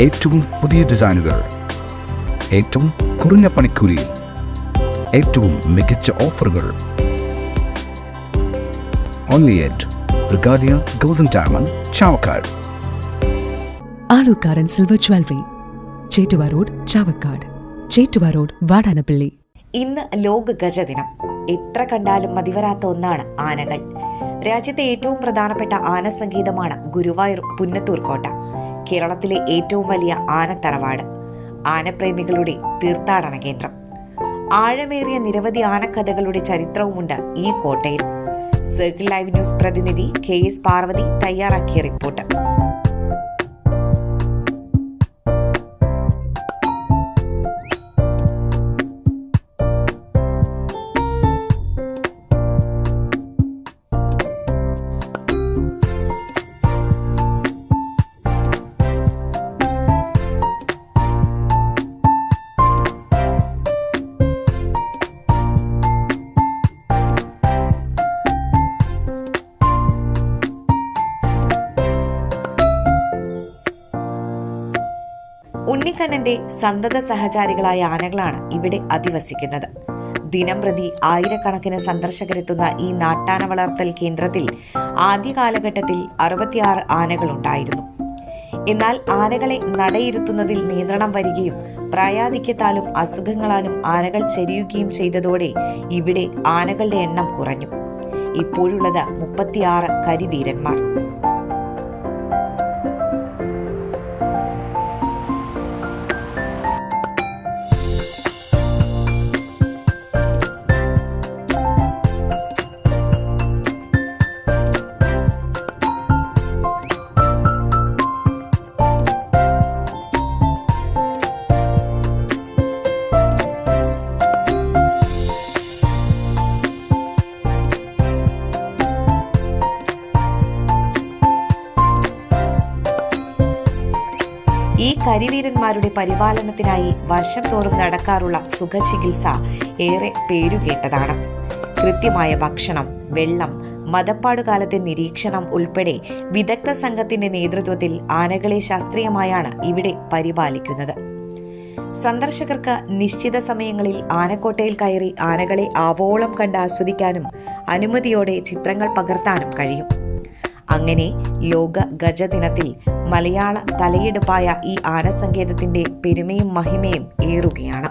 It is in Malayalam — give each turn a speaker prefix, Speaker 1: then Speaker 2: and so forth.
Speaker 1: ഏറ്റവും പുതിയ ഡിസൈനുകൾ ഏറ്റവും കുറഞ്ഞ പണിക്കൂലി ഏറ്റവും മികച്ച ഓഫറുകൾ. Only at Regalia golden diamond Chavakkad.
Speaker 2: Alookkaran silver jewellery Chettuva road Chavakkad. Chettuva road Vadanappally.
Speaker 3: ഇന്ന് ലോക ഗജദിനം എത്ര കണ്ടാലും മതിവരാത്ത ഒന്നാണ് ആനകൾ. രാജ്യത്തെ ഏറ്റവും പ്രധാനപ്പെട്ട ആന സംഗീതമാണ് ഗുരുവായൂർ പുന്നത്തൂർ കോട്ട കേരളത്തിലെ ഏറ്റവും വലിയ ആനത്തറവാട് ആനപ്രേമികളുടെ തീർത്ഥാടന കേന്ദ്രം. ആഴമേറിയ നിരവധി ആനക്കഥകളുടെ ചരിത്രവുമുണ്ട് ഈ കോട്ടയിൽ. സർക്കിൾ ലൈവ് ന്യൂസ് പ്രതിനിധി കെ എസ് പാർവതി തയ്യാറാക്കിയ റിപ്പോർട്ട്. ഉണ്ണിക്കണ്ണന്റെ സന്തത സഹചാരികളായ ആനകളാണ് ഇവിടെ അധിവസിക്കുന്നത്. ദിനം പ്രതി ആയിരക്കണക്കിന് സന്ദർശകരെത്തുന്ന ഈ നാട്ടാന വളർത്തൽ കേന്ദ്രത്തിൽ ആദ്യ കാലഘട്ടത്തിൽ അറുപത്തിയാറ് ആനകളുണ്ടായിരുന്നു. എന്നാൽ ആനകളെ നടയിരുത്തുന്നതിൽ നിയന്ത്രണം വരികയും പ്രായാധിക്യത്താലും അസുഖങ്ങളാലും ആനകൾ ചെരിയുകയും ചെയ്തതോടെ ഇവിടെ ആനകളുടെ എണ്ണം കുറഞ്ഞു. ഇപ്പോഴുള്ളത് മുപ്പത്തിയാറ് കരിവീരന്മാർ. ഈ കരിവീരന്മാരുടെ പരിപാലനത്തിനായി വർഷം തോറും നടക്കാറുള്ള സുഖചികിത്സ ഏറെ പേരുകേട്ടതാണ്. കൃത്യമായ ഭക്ഷണം വെള്ളം മതപ്പാടുകാലത്തെ നിരീക്ഷണം ഉൾപ്പെടെ വിദഗ്ധ സംഘത്തിന്റെ നേതൃത്വത്തിൽ ആനകളെ ശാസ്ത്രീയമായാണ് ഇവിടെ പരിപാലിക്കുന്നത്. സന്ദർശകർക്ക് നിശ്ചിത സമയങ്ങളിൽ ആനക്കോട്ടയിൽ കയറി ആനകളെ ആവോളം കണ്ട് ആസ്വദിക്കാനും അനുമതിയോടെ ചിത്രങ്ങൾ പകർത്താനും കഴിയും. അങ്ങനെ ലോക ഗജദിനത്തിൽ മലയാള തലയെടുപ്പായ ഈ ആനസങ്കേതത്തിന്റെ പെരുമയും മഹിമയും ഏറുകയാണ്.